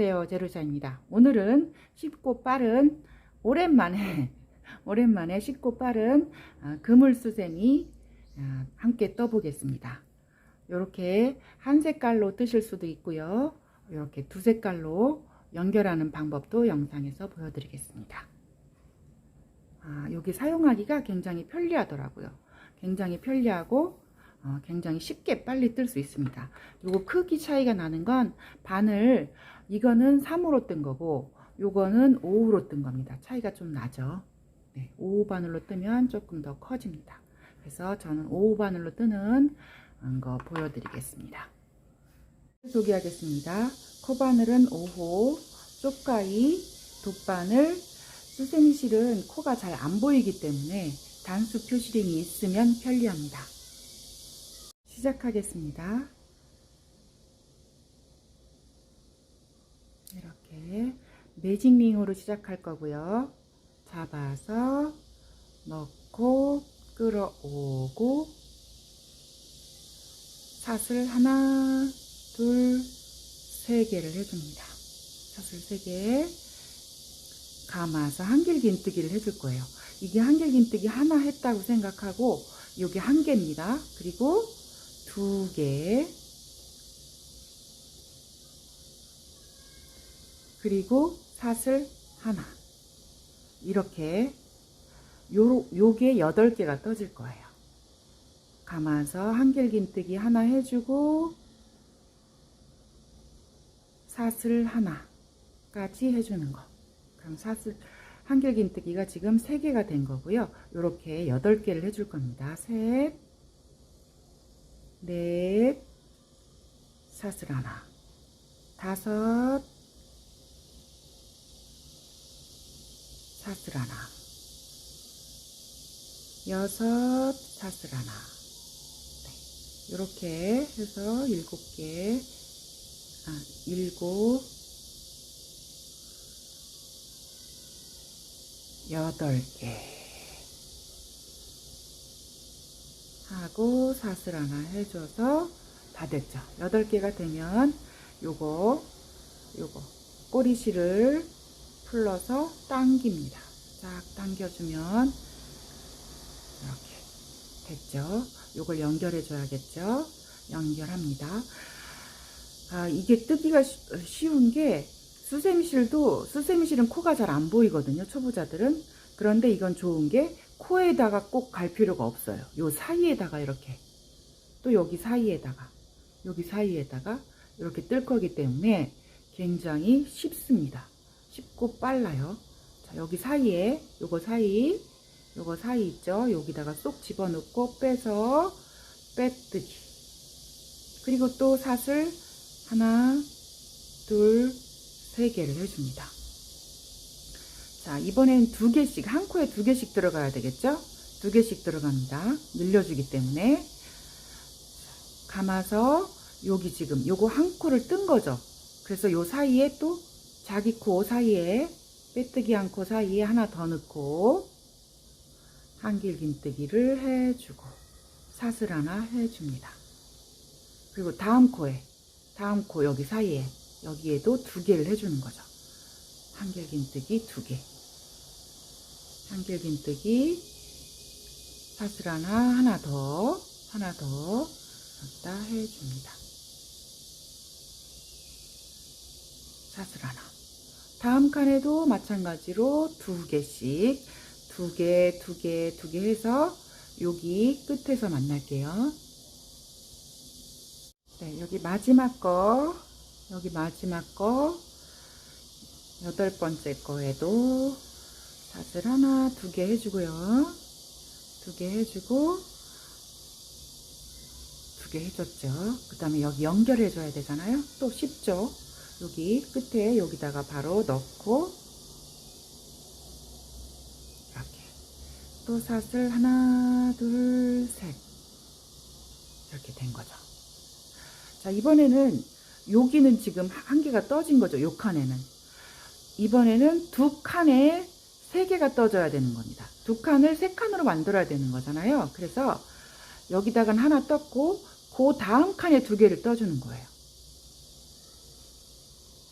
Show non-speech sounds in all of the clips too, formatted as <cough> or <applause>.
안녕하세요 제루샤입니다. 오늘은 쉽고 빠른 오랜만에 <laughs> 오랜만에 쉽고 빠른 아, 그물수세미 아, 함께 떠 보겠습니다. 이렇게 한 색깔로 뜨실 수도 있고요. 이렇게 두 색깔로 연결하는 방법도 영상에서 보여드리겠습니다. 아, 여기 사용하기가 굉장히 편리하더라고요. 굉장히 편리하고 어, 굉장히 쉽게 빨리 뜰 수 있습니다. 요거 크기 차이가 나는 건 바늘 이거는 3으로 뜬 거고 요거는 5으로 뜬 겁니다. 차이가 좀 나죠. 네, 5 바늘로 뜨면 조금 더 커집니다. 그래서 저는 5 바늘로 뜨는 거 보여드리겠습니다. 소개하겠습니다. 코바늘은 5호, 쪽가위, 돗바늘, 수세미 실은 코가 잘 안 보이기 때문에 단수 표시링이 있으면 편리합니다. 시작하겠습니다. 매직링으로 시작할 거고요. 잡아서 넣고 끌어오고 사슬 하나, 둘, 세 개를 해줍니다. 사슬 세 개 감아서 한길긴뜨기를 해줄 거예요. 이게 한길긴뜨기 하나 했다고 생각하고 여기 한 개입니다. 그리고 두 개, 그리고 사슬 하나. 이렇게 요, 요게 8개가 떠질 거예요. 감아서 한길긴뜨기 하나 해주고 사슬 하나까지 해주는 거. 그럼 사슬 한길긴뜨기가 지금 3개가 된 거고요. 이렇게 8개를 해줄 겁니다. 셋, 넷, 사슬 하나, 다섯, 사슬 하나, 여섯, 사슬 하나. 네. 이렇게 해서 일곱 개, 아, 일곱, 여덟 개. 하고 사슬 하나 해줘서 다 됐죠. 8개가 되면 요거 요거 꼬리실을 풀러서 당깁니다. 쫙 당겨주면 이렇게 됐죠. 요걸 연결해 줘야겠죠. 연결합니다. 아 이게 뜨기가 쉬운 게 수세미실도 수세미실은 코가 잘 안 보이거든요. 초보자들은 그런데 이건 좋은 게 코에다가 꼭 갈 필요가 없어요. 요 사이에다가 이렇게 또 여기 사이에다가 여기 사이에다가 이렇게 뜰 거기 때문에 굉장히 쉽습니다. 쉽고 빨라요. 자, 여기 사이에 요거 사이 요거 사이 있죠? 여기다가 쏙 집어넣고 빼서 빼뜨기 그리고 또 사슬 하나 둘 세 개를 해줍니다. 자, 이번엔 두 개씩, 한 코에 두 개씩 들어가야 되겠죠? 두 개씩 들어갑니다. 늘려주기 때문에. 감아서, 여기 지금, 요거 한 코를 뜬 거죠. 그래서 요 사이에 또, 자기 코 사이에, 빼뜨기 한 코 사이에 하나 더 넣고, 한길긴뜨기를 해주고, 사슬 하나 해줍니다. 그리고 다음 코에, 다음 코 여기 사이에, 여기에도 두 개를 해주는 거죠. 한길긴뜨기 두 개. 한길긴뜨기 사슬 하나 하나 더 하나 더 여기다 해줍니다. 사슬 하나. 다음 칸에도 마찬가지로 두 개씩 두 개, 두 개, 두 개 해서 여기 끝에서 만날게요. 네, 여기 마지막 거, 여기 마지막 거, 여덟 번째 거에도 사슬 하나, 두 개 해주고요. 두 개 해주고, 두 개 해줬죠. 그 다음에 여기 연결해줘야 되잖아요. 또 쉽죠. 여기 끝에 여기다가 바로 넣고, 이렇게. 또 사슬 하나, 둘, 셋. 이렇게 된 거죠. 자, 이번에는 여기는 지금 한 개가 떠진 거죠. 요 칸에는. 이번에는 두 칸에 세 개가 떠져야 되는 겁니다. 두 칸을 세 칸으로 만들어야 되는 거잖아요. 그래서 여기다가 하나 떴고 그 다음 칸에 두 개를 떠주는 거예요.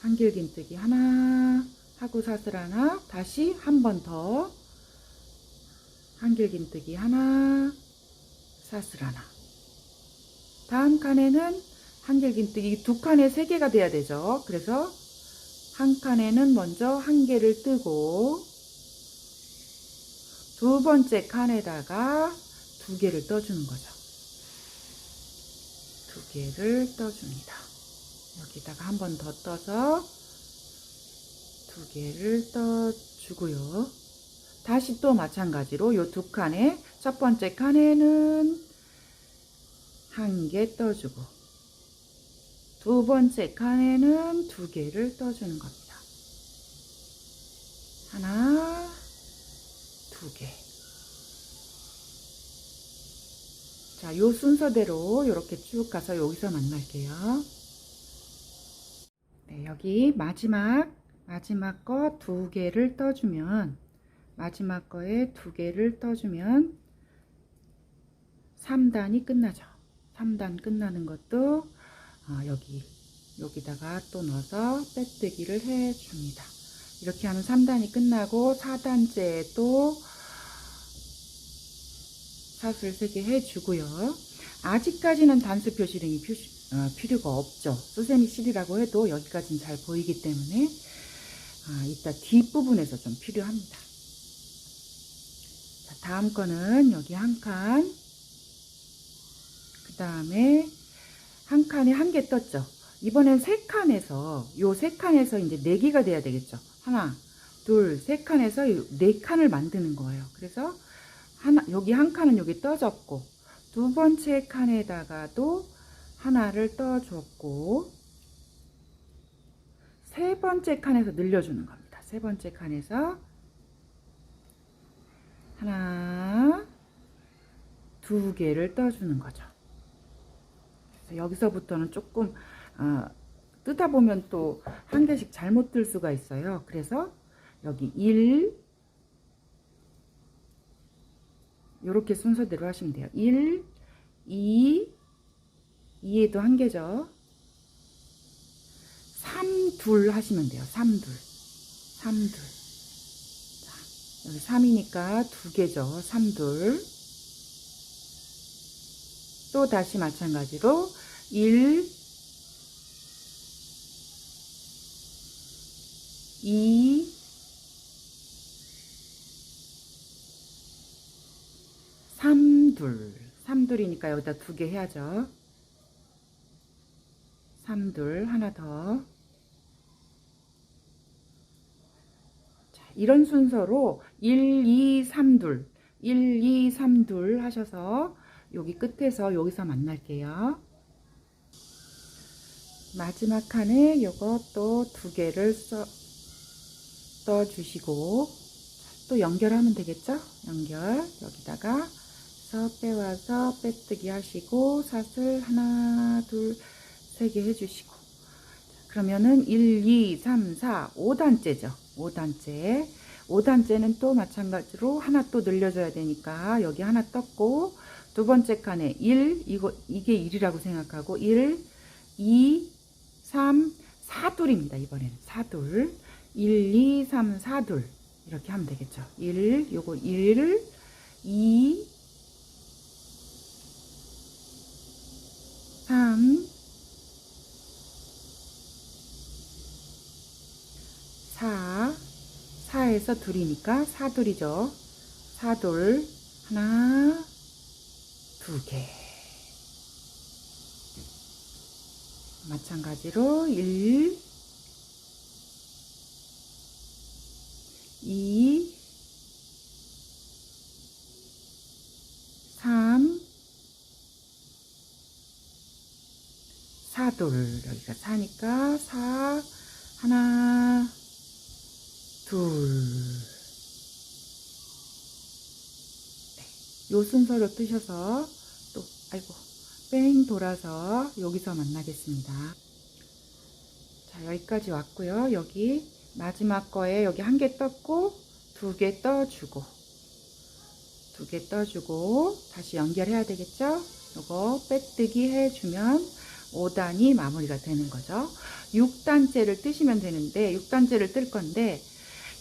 한길긴뜨기 하나 하고 사슬 하나 다시 한 번 더. 한길긴뜨기 하나 사슬 하나. 다음 칸에는 한길긴뜨기 두 칸에 세 개가 돼야 되죠. 그래서 한 칸에는 먼저 한 개를 뜨고 두 번째 칸에다가 두 개를 떠주는 거죠. 두 개를 떠줍니다 여기다가 한 번 더 떠서 두 개를 떠주고요. 다시 또 마찬가지로 요 두 칸에 첫 번째 칸에는 한 개 떠주고 두 번째 칸에는 두 개를 떠주는 겁니다. 하나, 두 개. 자, 요 순서대로 이렇게 쭉 가서 여기서 만날게요. 네, 여기 마지막 마지막 거 두 개를 떠주면 마지막 거에 두 개를 떠주면 3단이 끝나죠. 3단 끝나는 것도 어, 여기 여기다가 또 넣어서 빼뜨기를 해 줍니다. 이렇게 하면 3단이 끝나고 4단째에 또 사슬 3개 해주고요. 아직까지는 단수 표시등이 표시, 어, 필요가 없죠. 수세미 실이라고 해도 여기까지는 잘 보이기 때문에 아, 이따 뒷부분에서 좀 필요합니다. 자, 다음 거는 여기 한 칸, 그 다음에 한 칸에 한 개 떴죠. 이번엔 세 칸에서 요 세 칸에서 이제 네 개가 돼야 되겠죠. 하나, 둘, 세 칸에서 네 칸을 만드는 거예요. 그래서 하나 여기 한 칸은 여기 떠졌고 두 번째 칸에다가도 하나를 떠줬고 세 번째 칸에서 늘려주는 겁니다. 세 번째 칸에서 하나, 두 개를 떠주는 거죠. 그래서 여기서부터는 조금 어, 뜨다 보면 또 한 개씩 잘못 뜰 수가 있어요. 그래서 여기 1 이렇게 순서대로 하시면 돼요. 1, 2, 2에도 한 개죠. 3, 둘 하시면 돼요. 3, 둘. 3, 둘. 자, 여기 3이니까 두 개죠. 3, 둘. 또 다시 마찬가지로 1, 2, 3, 둘. 3, 둘이니까 여기다 두 개 해야죠. 3, 둘. 하나 더. 자, 이런 순서로 1, 2, 3, 둘. 1, 2, 3, 둘 하셔서 여기 끝에서 여기서 만날게요. 마지막 칸에 요것도 두 개를 써, 떠 주시고 또 연결하면 되겠죠? 연결 여기다가 서 빼와서 빼뜨기 하시고 사슬 하나 둘 세개 해주시고. 그러면은 1, 2, 3, 4, 5단째죠. 5단째. 5단째는 또 마찬가지로 하나 또 늘려줘야 되니까 여기 하나 떴고 두 번째 칸에 1 이거 이게 1이라고 생각하고 1 2 3 4둘입니다 이번에는 4둘. 1 2 3 4둘. 이렇게 하면 되겠죠. 1 요거 1 2 3 4 4에서 둘이니까 4둘이죠. 4둘 하나 두 개. 마찬가지로 1 2 3 4돌 여기가 4니까 4 하나 둘 네, 요 순서로 뜨셔서 또 아이고 뺑 돌아서 여기서 만나겠습니다. 자 여기까지 왔고요. 여기 마지막 거에 여기 한 개 떴고 두 개 떠주고 두 개 떠주고 다시 연결해야 되겠죠? 요거 빼뜨기 해주면 5단이 마무리가 되는 거죠. 6단째를 뜨시면 되는데 6단째를 뜰 건데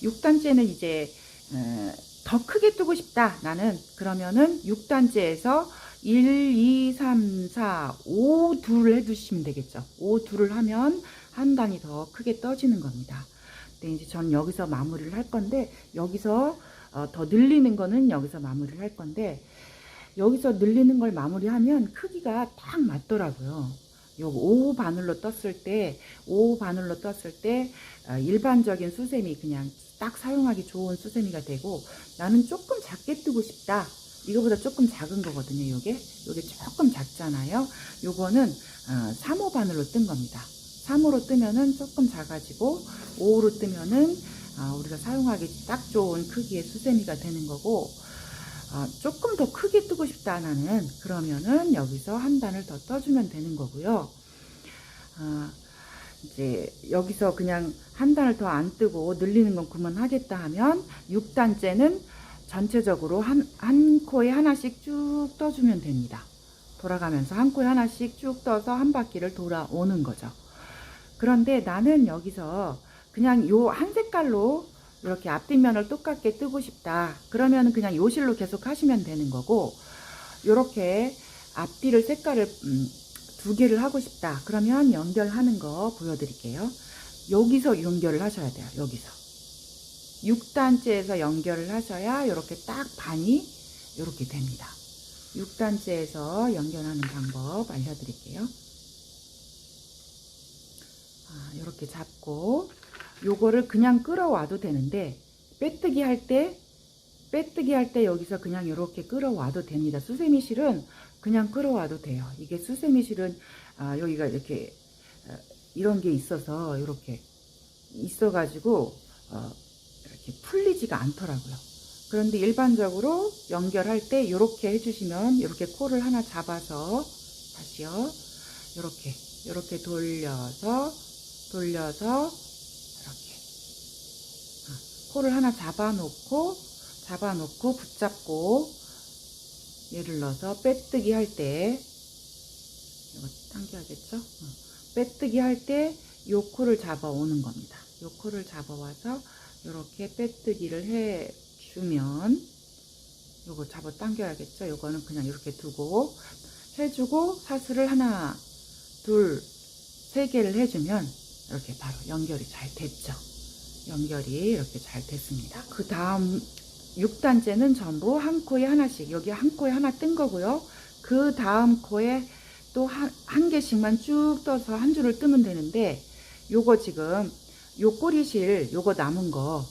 6단째는 이제 어, 더 크게 뜨고 싶다 나는 그러면은 6단째에서 1, 2, 3, 4, 5 둘을 해두시면 되겠죠. 5 둘을 하면 한 단이 더 크게 떠지는 겁니다. 근데 이제 전 여기서 마무리를 할 건데 여기서 어, 더 늘리는 거는 여기서 마무리를 할 건데 여기서 늘리는 걸 마무리하면 크기가 딱 맞더라고요. 요5 바늘로 떴을 때, 5 바늘로 떴을 때 어, 일반적인 수세미 그냥 딱 사용하기 좋은 수세미가 되고 나는 조금 작게 뜨고 싶다. 이거보다 조금 작은 거거든요. 요게 요게 조금 작잖아요. 요거는 어, 3호 바늘로 뜬 겁니다. 3호로 뜨면은 조금 작아지고 5호로 뜨면은 아, 우리가 사용하기 딱 좋은 크기의 수세미가 되는 거고 아, 조금 더 크게 뜨고 싶다 나는 그러면은 여기서 한 단을 더 떠주면 되는 거고요. 아, 이제 여기서 그냥 한 단을 더 안 뜨고 늘리는 건 그만하겠다 하면 6단째는 전체적으로 한, 한 코에 하나씩 쭉 떠주면 됩니다. 돌아가면서 한 코에 하나씩 쭉 떠서 한 바퀴를 돌아오는 거죠. 그런데 나는 여기서 그냥 요 한 색깔로 이렇게 앞뒷면을 똑같게 뜨고 싶다. 그러면 그냥 요 실로 계속 하시면 되는 거고, 요렇게 앞뒤를 색깔을 음, 두 개를 하고 싶다. 그러면 연결하는 거 보여드릴게요. 여기서 연결을 하셔야 돼요. 여기서. 6단째에서 연결을 하셔야 이렇게 딱 반이 이렇게 됩니다. 6단째에서 연결하는 방법 알려드릴게요. 아, 이렇게 잡고 요거를 그냥 끌어와도 되는데 빼뜨기 할 때 빼뜨기 할 때 여기서 그냥 이렇게 끌어와도 됩니다. 수세미 실은 그냥 끌어와도 돼요. 이게 수세미 실은 아, 여기가 이렇게 어, 이런 게 있어서 이렇게 있어가지고 어, 이렇게 풀리지가 않더라고요. 그런데 일반적으로 연결할 때 이렇게 해주시면 이렇게 코를 하나 잡아서 다시요. 이렇게 이렇게 돌려서 돌려서 이렇게 아, 코를 하나 잡아놓고 잡아놓고 붙잡고 얘를 넣어서 빼뜨기 할 때 이거 당겨야겠죠? 어. 빼뜨기 할 때 요 코를 잡아오는 겁니다. 요 코를 잡아와서 이렇게 빼뜨기를 해주면 요거 잡아 당겨야겠죠? 요거는 그냥 이렇게 두고 해주고 사슬을 하나 둘 세 개를 해주면 이렇게 바로 연결이 잘 됐죠. 연결이 이렇게 잘 됐습니다. 그 다음 6단째는 전부 한 코에 하나씩 여기 한 코에 하나 뜬 거고요. 그 다음 코에 또한 한 개씩만 쭉 떠서 한 줄을 뜨면 되는데 요거 지금 요 꼬리실 요거 남은 거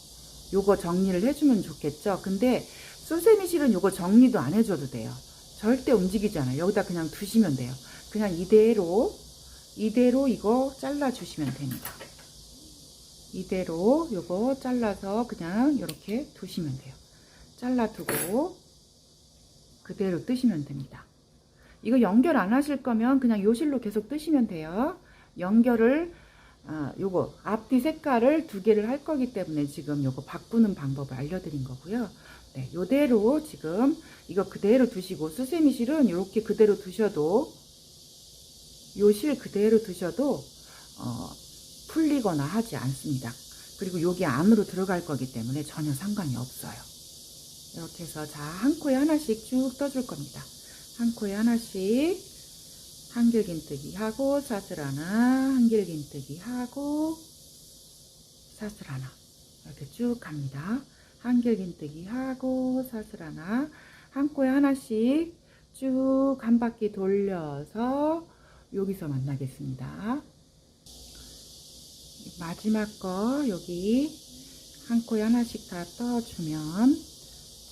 요거 정리를 해주면 좋겠죠. 근데 수세미 실은 요거 정리도 안 해줘도 돼요. 절대 움직이지 않아요. 여기다 그냥 두시면 돼요. 그냥 이대로 이대로 이거 잘라 주시면 됩니다. 이대로 요거 잘라서 그냥 이렇게 두시면 돼요. 잘라 두고 그대로 뜨시면 됩니다. 이거 연결 안 하실 거면 그냥 요실로 계속 뜨시면 돼요. 연결을 아, 요거 앞뒤 색깔을 두 개를 할 거기 때문에 지금 요거 바꾸는 방법을 알려드린 거고요. 네, 요대로 지금 이거 그대로 두시고 수세미 실은 이렇게 그대로 두셔도 요 실 그대로 두셔도 어, 풀리거나 하지 않습니다. 그리고 여기 안으로 들어갈 거기 때문에 전혀 상관이 없어요. 이렇게 해서 자 한 코에 하나씩 쭉 떠줄 겁니다. 한 코에 하나씩 한길긴뜨기 하고 사슬 하나 한길긴뜨기 하고 사슬 하나 이렇게 쭉 갑니다. 한길긴뜨기 하고 사슬 하나 한 코에 하나씩 쭉 한 바퀴 돌려서 여기서 만나겠습니다. 마지막 거 여기 한 코에 하나씩 다 떠주면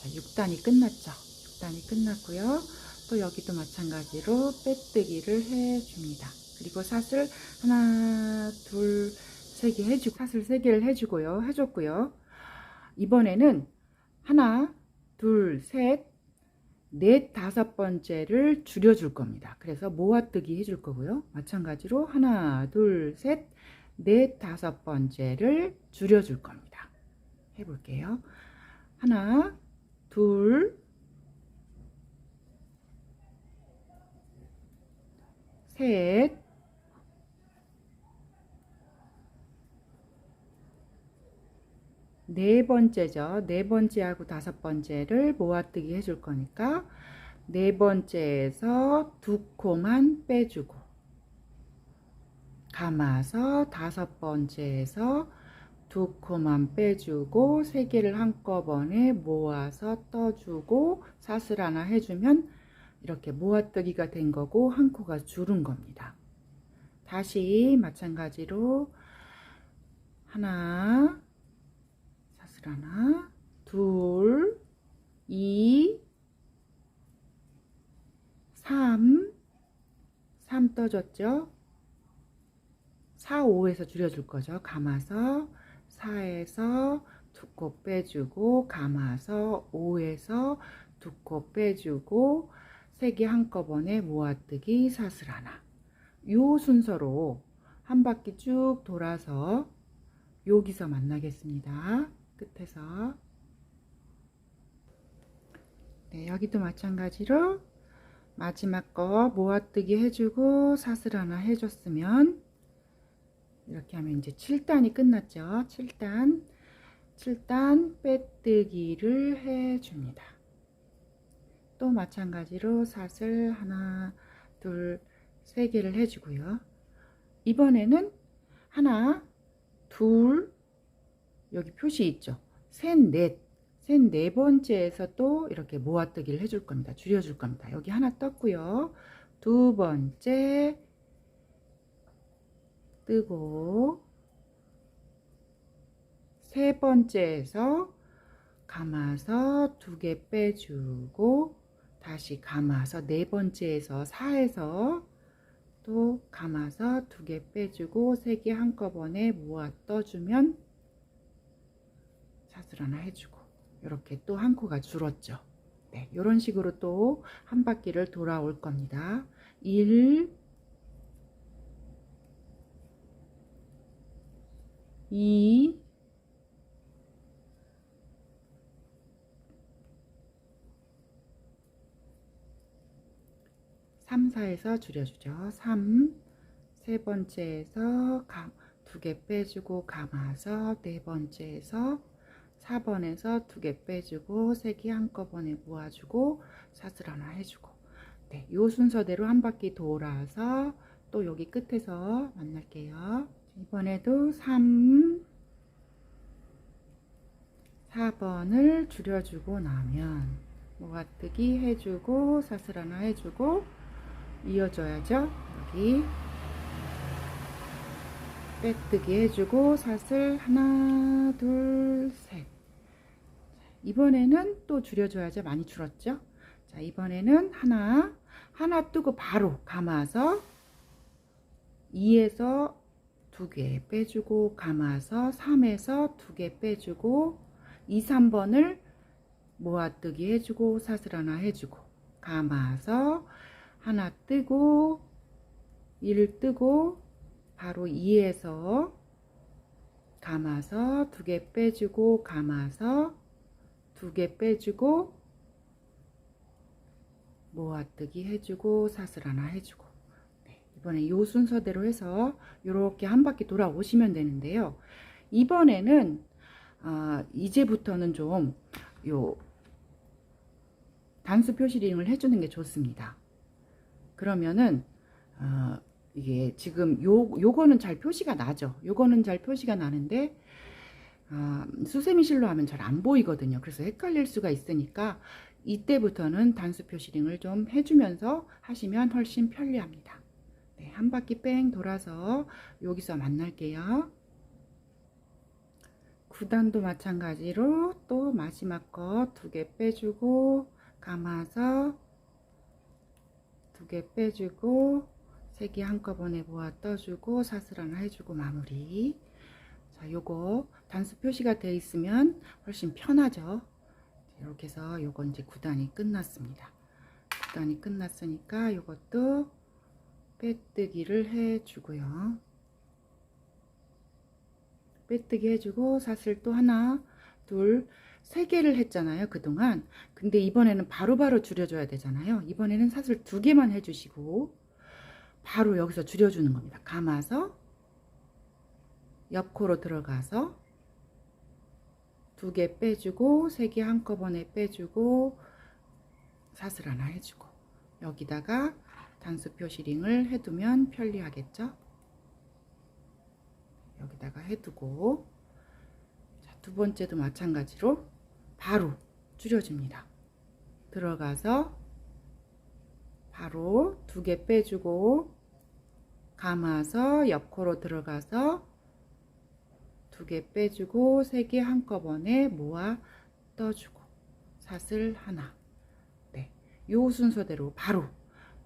자 6단이 끝났죠. 6단이 끝났고요. 또 여기도 마찬가지로 빼뜨기를 해줍니다. 그리고 사슬 하나, 둘, 세 개 해주고 사슬 세 개를 해주고요. 해줬고요. 이번에는 하나, 둘, 셋, 넷, 다섯 번째를 줄여줄 겁니다. 그래서 모아뜨기 해줄 거고요. 마찬가지로 하나, 둘, 셋, 넷, 다섯 번째를 줄여줄 겁니다. 해볼게요. 하나, 둘, 셋, 네 번째죠. 네 번째하고 다섯 번째를 모아뜨기 해줄 거니까 네 번째에서 두 코만 빼주고 감아서 다섯 번째에서 두 코만 빼주고 세 개를 한꺼번에 모아서 떠주고 사슬 하나 해주면 이렇게 모아뜨기가 된 거고 한 코가 줄은 겁니다. 다시 마찬가지로 하나 사슬 하나 둘 이, 삼, 삼 떠줬죠? 4, 5에서 줄여줄 거죠. 감아서 4에서 두 코 빼주고 감아서 5에서 두 코 빼주고 세 개 한꺼번에 모아뜨기 사슬 하나 요 순서로 한 바퀴 쭉 돌아서 여기서 만나겠습니다. 끝에서 네, 여기도 마찬가지로 마지막 거 모아뜨기 해주고 사슬 하나 해줬으면 이렇게 하면 이제 7단이 끝났죠. 7단 7단 빼뜨기를 해줍니다. 또 마찬가지로 사슬 하나 둘 세 개를 해주고요. 이번에는 하나 둘 여기 표시 있죠. 셋, 넷, 셋 네 번째에서 또 이렇게 모아뜨기를 해줄 겁니다. 줄여줄 겁니다. 여기 하나 떴고요. 두 번째 뜨고 세 번째에서 감아서 두 개 빼주고 다시 감아서 네 번째에서 4에서 또 감아서 두 개 빼주고 세 개 한꺼번에 모아 떠주면 사슬 하나 해주고 이렇게 또 한 코가 줄었죠. 네, 이런 식으로 또 한 바퀴를 돌아올 겁니다. 1 2 3, 4에서 줄여주죠. 3, 세 번째에서 두 개 빼주고 감아서 네 번째에서 4번에서 두 개 빼주고 세 개 한꺼번에 모아주고 사슬 하나 해주고 네, 요 순서대로 한 바퀴 돌아서 또 여기 끝에서 만날게요. 이번에도 3, 4번을 줄여주고 나면 모아뜨기 해주고 사슬 하나 해주고 이어줘야죠. 여기 빼뜨기 해주고 사슬 하나 둘 셋 이번에는 또 줄여줘야죠. 많이 줄었죠. 자 이번에는 하나 하나 뜨고 바로 감아서 2에서 두 개 빼주고 감아서 3에서 두 개 빼주고 2, 3번을 모아뜨기 해주고 사슬 하나 해주고 감아서 하나 뜨고 1 뜨고 바로 2에서 감아서 두 개 빼주고 감아서 두 개 빼주고 모아뜨기 해주고 사슬 하나 해주고. 네, 이번에 요 순서대로 해서 이렇게 한 바퀴 돌아오시면 되는데요 이번에는 아, 이제부터는 좀 요 단수 표시링을 해주는 게 좋습니다 그러면은 어, 이게 지금 요 요거는 잘 표시가 나죠. 요거는 잘 표시가 나는데 어, 수세미실로 하면 잘 안 보이거든요. 그래서 헷갈릴 수가 있으니까 이때부터는 단수 표시링을 좀 해주면서 하시면 훨씬 편리합니다. 네, 한 바퀴 뺑 돌아서 여기서 만날게요. 9단도 마찬가지로 또 마지막 거 두 개 빼주고 감아서 두 개 빼주고 세 개 한꺼번에 모아 떠주고 사슬 하나 해주고 마무리. 자 요거 단수 표시가 되어 있으면 훨씬 편하죠. 이렇게 해서 요거 이제 9단이 끝났습니다. 9단이 끝났으니까 요것도 빼뜨기를 해주고요. 빼뜨기 해주고 사슬 또 하나 둘 세 개를 했잖아요 그동안. 근데 이번에는 바로바로 바로 줄여줘야 되잖아요. 이번에는 사슬 두 개만 해주시고 바로 여기서 줄여주는 겁니다. 감아서 옆코로 들어가서 두 개 빼주고 세 개 한꺼번에 빼주고 사슬 하나 해주고 여기다가 단수 표시링을 해두면 편리하겠죠? 여기다가 해두고 자, 두 번째도 마찬가지로 바로 줄여줍니다. 들어가서 바로 두 개 빼주고 감아서 옆코로 들어가서 두 개 빼주고 세 개 한꺼번에 모아 떠주고 사슬 하나 네, 요 순서대로 바로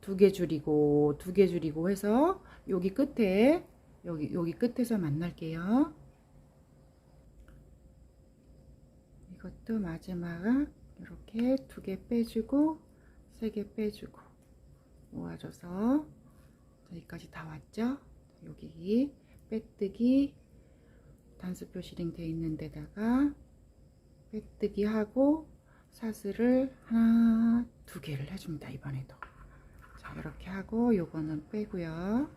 두 개 줄이고 두 개 줄이고 해서 여기 끝에 여기 여기 끝에서 만날게요. 이것도 마지막 이렇게 두 개 빼주고 세 개 빼주고 모아줘서 여기까지 다 왔죠? 여기 빼뜨기 단수 표시링 돼 있는 데다가 빼뜨기 하고 사슬을 하나 두 개를 해줍니다 이번에도 자 이렇게 하고 요거는 빼고요.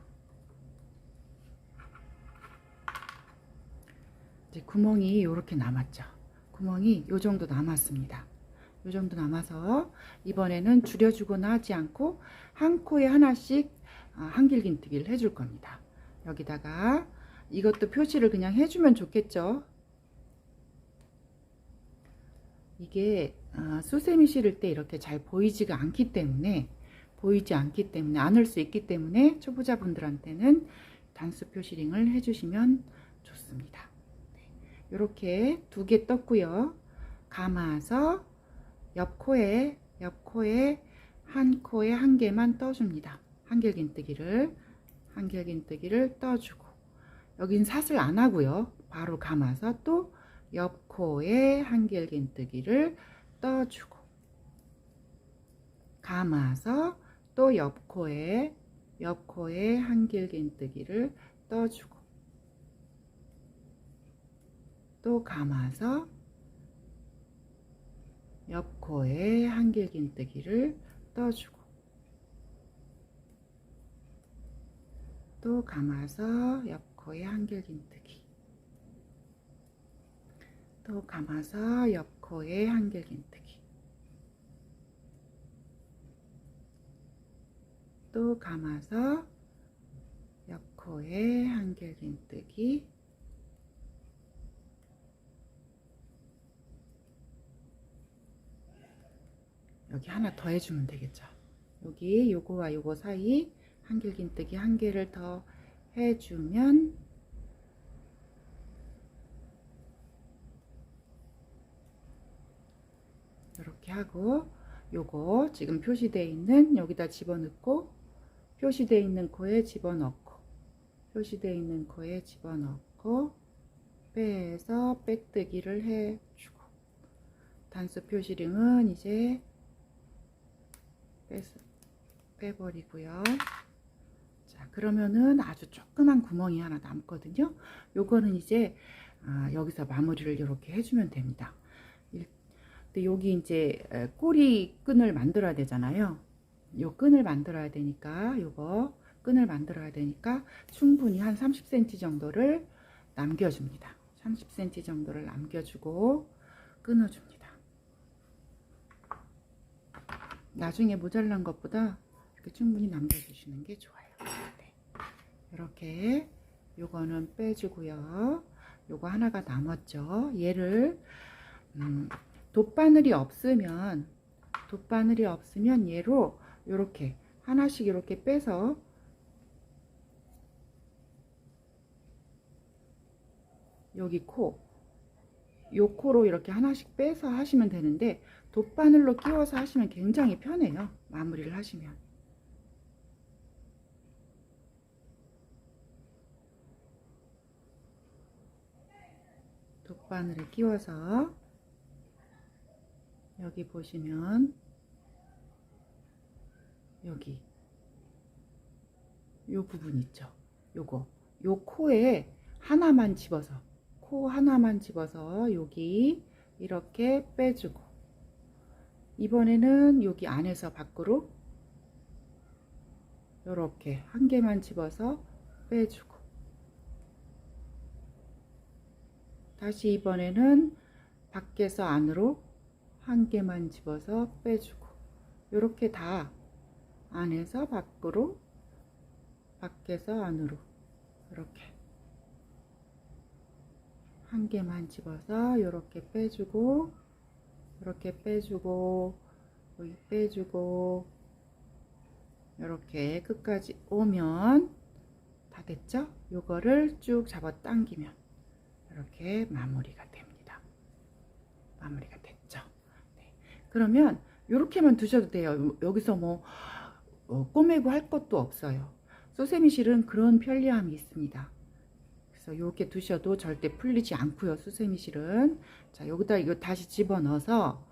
이제 구멍이 이렇게 남았죠. 구멍이 요 정도 남았습니다. 요 정도 남아서 이번에는 줄여주거나 하지 않고 한 코에 하나씩 아, 한길긴뜨기를 해줄 겁니다. 여기다가 이것도 표시를 그냥 해주면 좋겠죠? 이게 아, 수세미 실을 때 이렇게 잘 보이지가 않기 때문에 보이지 않기 때문에 안을 수 있기 때문에 초보자분들한테는 단수 표시링을 해주시면 좋습니다. 이렇게 두 개 떴고요. 감아서 옆 코에 옆 코에 한 코에 한 개만 떠줍니다. 한길긴뜨기를 한길긴뜨기를 떠주고. 여긴 사슬 안 하고요. 바로 감아서 또 옆 코에 한길긴뜨기를 떠주고. 감아서 또 옆 코에 옆 코에 한길긴뜨기를 떠주고 또 감아서 옆 코에 한길긴뜨기를 떠주고 또 감아서 옆 코에 한길긴뜨기 또 감아서 옆 코에 한길긴뜨기 또 감아서 옆 코에 한길긴뜨기. 여기 하나 더 해주면 되겠죠? 여기 요거와 요거 사이 한길긴뜨기 한 개를 더 해주면 이렇게 하고 요거 지금 표시되어 있는 여기다 집어넣고 표시되어 있는 코에 집어넣고 표시되어 있는 코에 집어넣고 빼서 빼뜨기를 해주고 단수 표시링은 이제 빼서 빼버리고요. 자, 그러면은 아주 조그만 구멍이 하나 남거든요. 요거는 이제 아, 여기서 마무리를 이렇게 해주면 됩니다. 일, 근데 여기 이제 꼬리 끈을 만들어야 되잖아요. 요 끈을 만들어야 되니까 요거 끈을 만들어야 되니까 충분히 한 30cm 정도를 남겨줍니다. 30cm 정도를 남겨주고 끊어줍니다. 나중에 모자란 것보다 이렇게 충분히 남겨주시는 게 좋아요. 네. 이렇게 요거는 빼주고요. 요거 하나가 남았죠. 얘를 음, 돗바늘이 없으면 돗바늘이 없으면 얘로 이렇게 하나씩 이렇게 빼서 여기 코, 요 코로 이렇게 하나씩 빼서 하시면 되는데 돗바늘로 끼워서 하시면 굉장히 편해요. 마무리를 하시면. 돗바늘에 끼워서 여기 보시면 여기. 요 부분 있죠. 요거. 요 코에 하나만 집어서 코 하나만 집어서 여기 이렇게 빼주고. 이번에는 여기 안에서 밖으로 이렇게 한 개만 집어서 빼주고. 다시 이번에는 밖에서 안으로 한 개만 집어서 빼주고. 이렇게 다 안에서 밖으로 밖에서 안으로 이렇게 한 개만 집어서 이렇게 빼주고 이렇게 빼주고 여기 빼주고 이렇게 끝까지 오면 다 됐죠? 요거를 쭉 잡아 당기면 이렇게 마무리가 됩니다. 마무리가 됐죠? 네. 그러면 이렇게만 두셔도 돼요. 여기서 뭐 어, 꼬매고 할 것도 없어요. 소세미 실은 그런 편리함이 있습니다. 그래서 이렇게 두셔도 절대 풀리지 않고요. 수세미 실은 자 여기다 이거 다시 집어 넣어서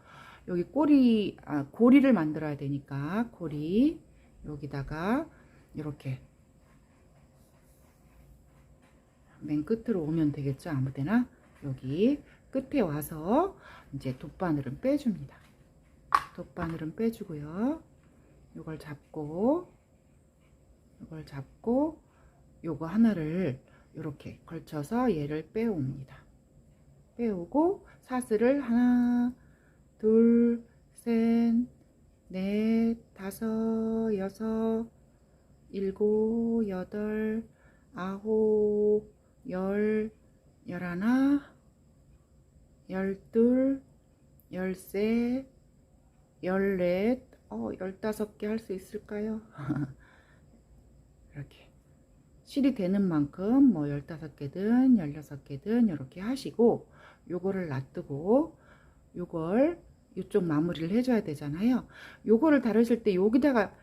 여기 꼬리 아, 고리를 만들어야 되니까 고리 여기다가 이렇게 맨 끝으로 오면 되겠죠 아무데나 여기 끝에 와서 이제 돗바늘은 빼줍니다 돗바늘은 빼주고요 이걸 잡고 이걸 잡고 요거 하나를 이렇게 걸쳐서 얘를 빼옵니다. 빼오고 사슬을 하나 둘, 셋, 넷, 다섯, 여섯, 일곱, 여덟, 아홉, 열, 열하나, 열둘, 열세, 열넷, 어, 열다섯 개할 수 있을까요? <laughs> 이렇게. 실이 되는 만큼 뭐 15개든 16개든 이렇게 하시고 요거를 놔두고 요걸 이쪽 마무리를 해줘야 되잖아요. 요거를 다루실 때 여기다가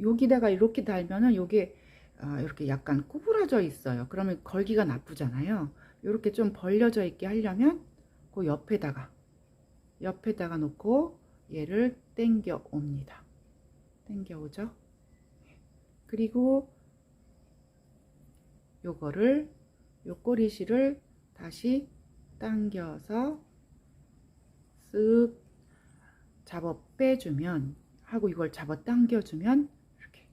여기다가 이렇게 달면은 요게 아, 이렇게 약간 구부러져 있어요. 그러면 걸기가 나쁘잖아요. 이렇게 좀 벌려져 있게 하려면 그 옆에다가 옆에다가 놓고 얘를 당겨 옵니다. 당겨 오죠. 그리고 요거를 요 꼬리실을 다시 당겨서 쓱 잡아 빼주면 하고 이걸 잡아 당겨주면 이렇게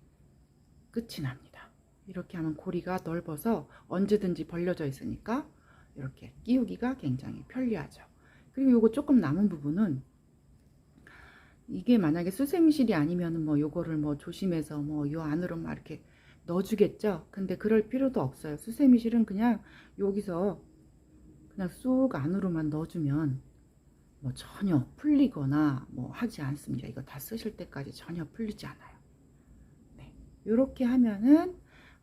끝이 납니다. 이렇게 하면 고리가 넓어서 언제든지 벌려져 있으니까 이렇게 끼우기가 굉장히 편리하죠. 그리고 요거 조금 남은 부분은 이게 만약에 수세미실이 아니면 뭐 요거를 뭐 조심해서 뭐 요 안으로 막 이렇게 넣어주겠죠. 근데 그럴 필요도 없어요. 수세미실은 그냥 여기서 그냥 쑥 안으로만 넣어주면 뭐 전혀 풀리거나 뭐 하지 않습니다. 이거 다 쓰실 때까지 전혀 풀리지 않아요. 네, 이렇게 하면은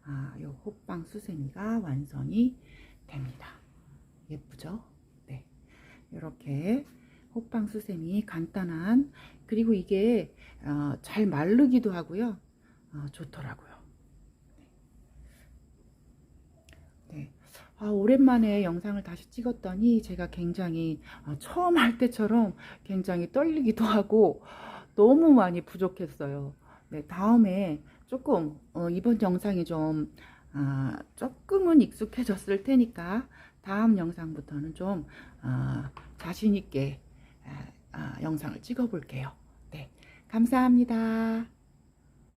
아, 요 호빵 수세미가 완성이 됩니다. 예쁘죠? 네, 이렇게 호빵 수세미 간단한 그리고 이게 어, 잘 마르기도 하고요. 어, 좋더라고요. 네. 아, 오랜만에 영상을 다시 찍었더니 제가 굉장히 아, 처음 할 때처럼 굉장히 떨리기도 하고 너무 많이 부족했어요. 네, 다음에 조금 어, 이번 영상이 좀 아, 조금은 익숙해졌을 테니까 다음 영상부터는 좀 아, 자신 있게 아, 아, 영상을 찍어 볼게요. 네, 감사합니다.